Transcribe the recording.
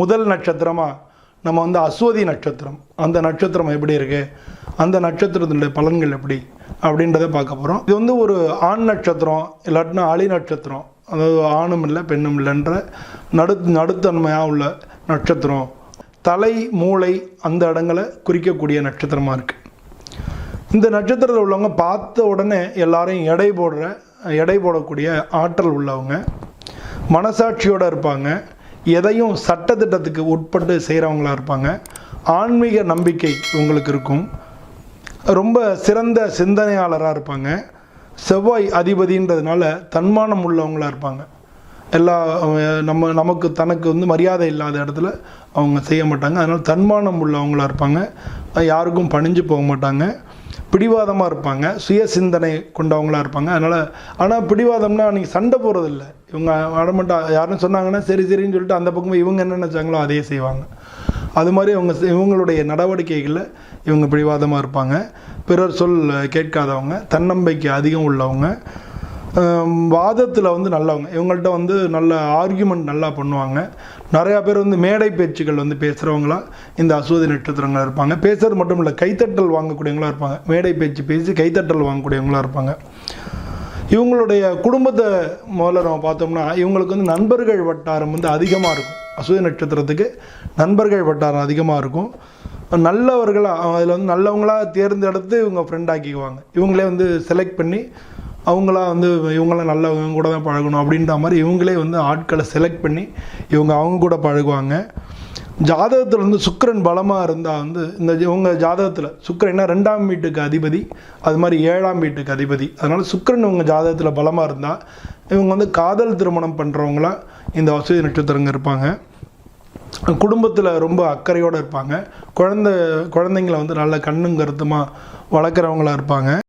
முதல் நட்சத்திரமாக நம்ம வந்து அஸ்வதி நட்சத்திரம். அந்த நட்சத்திரம் எப்படி இருக்குது அந்த நட்சத்திரத்தினுடைய பலன்கள் எப்படி? அப்படின்றத பார்க்க போகிறோம் இது வந்து ஒரு ஆண் நட்சத்திரம் இல்லாட்டினா அலி நட்சத்திரம். அதாவது ஆணும் இல்லை பெண்ணும் இல்லைன்ற நடு நடுத்தன்மையாக உள்ள நட்சத்திரம். தலை மூளை அந்த இடங்களை குறிக்கக்கூடிய நட்சத்திரமாக இருக்குது இந்த நட்சத்திரத்தில் உள்ளவங்க பார்த்த உடனே எல்லாரையும் எடை போடுற எடை போடக்கூடிய ஆற்றல் உள்ளவங்க. மனசாட்சியோடு இருப்பாங்க. எதையும் சட்டத்திட்டத்துக்கு உட்பட்டு செய்கிறவங்களா இருப்பாங்க. ஆன்மீக நம்பிக்கை உங்களுக்கு இருக்கும். ரொம்ப சிறந்த சிந்தனையாளராக இருப்பாங்க. செவ்வாய் அதிபதின்றதுனால தன்மானம் உள்ளவங்களாக இருப்பாங்க. எல்லா நம்ம நமக்கு தனக்கு வந்து மரியாதை இல்லாத இடத்துல அவங்க செய்ய மாட்டாங்க. அதனால் தன்மானம் உள்ளவங்களா இருப்பாங்க. யாருக்கும் பணிஞ்சு போக மாட்டாங்க. பிடிவாதமாக இருப்பாங்க சுய சிந்தனை கொண்டவங்களா இருப்பாங்க. அதனால் ஆனால் பிடிவாதம்னா அன்றைக்கி சண்டை போகிறதில்ல இவங்க அடமட்டா யாரும் சொன்னாங்கன்னா சரி சரின்னு சொல்லிட்டு அந்த பக்கமாக இவங்க என்ன நினச்சாங்களோ அதையே செய்வாங்க. அது மாதிரி அவங்க இவங்களுடைய நடவடிக்கைகளில் இவங்க பிடிவாதமாக இருப்பாங்க. பிறர் சொல் கேட்காதவங்க தன்னம்பிக்கை அதிகம் உள்ளவங்க வாதத்தில் வந்து நல்லவங்க. இவங்கள்ட்ட வந்து நல்ல ஆர்கியூமெண்ட் நல்லா பண்ணுவாங்க. நிறையா பேர் வந்து மேடை பேச்சுகள் வந்து பேசுகிறவங்களா இந்த அசுவதி நட்சத்திரங்களாக இருப்பாங்க. பேசுறது மட்டும் இல்லை கைத்தட்டல் வாங்கக்கூடியவங்களா இருப்பாங்க. மேடை பேச்சு பேசி கைத்தட்டல் வாங்கக்கூடியவங்களா இருப்பாங்க. இவங்களுடைய குடும்பத்தை முதல்ல நம்ம பார்த்தோம்னா இவங்களுக்கு வந்து நண்பர்கள் வட்டாரம் வந்து அதிகமாக இருக்கும். அசுய நட்சத்திரத்துக்கு நண்பர்கள் வட்டாரம் அதிகமாக இருக்கும். நல்லவர்களாக அதில் வந்து நல்லவங்களாக தேர்ந்தெடுத்து இவங்க ஃப்ரெண்ட் ஆக்கிக்குவாங்க. இவங்களே வந்து செலக்ட் பண்ணி அவங்களாம் வந்து இவங்களாம் நல்லவங்க கூட தான் பழகணும் அப்படின்ற மாதிரி இவங்களே வந்து ஆட்களை செலக்ட் பண்ணி இவங்க அவங்க கூட பழகுவாங்க. ஜாதகத்தில் வந்து சுக்கிரன் பலமாக இருந்தால் வந்து இந்த இவங்க ஜாதகத்தில் சுக்கிரன்னா ரெண்டாம் வீட்டுக்கு அதிபதி அது மாதிரி ஏழாம் வீட்டுக்கு அதிபதி. அதனால் சுக்கரன் இவங்க ஜாதகத்தில் பலமாக இருந்தால் இவங்க வந்து காதல் திருமணம் பண்ணுறவங்களாம் இந்த வசதி நட்சத்திரங்க இருப்பாங்க. குடும்பத்தில் ரொம்ப அக்கறையோடு இருப்பாங்க. குழந்த குழந்தைங்கள வந்து நல்ல கண்ணும் கருத்துமாக வளர்க்குறவங்களா இருப்பாங்க.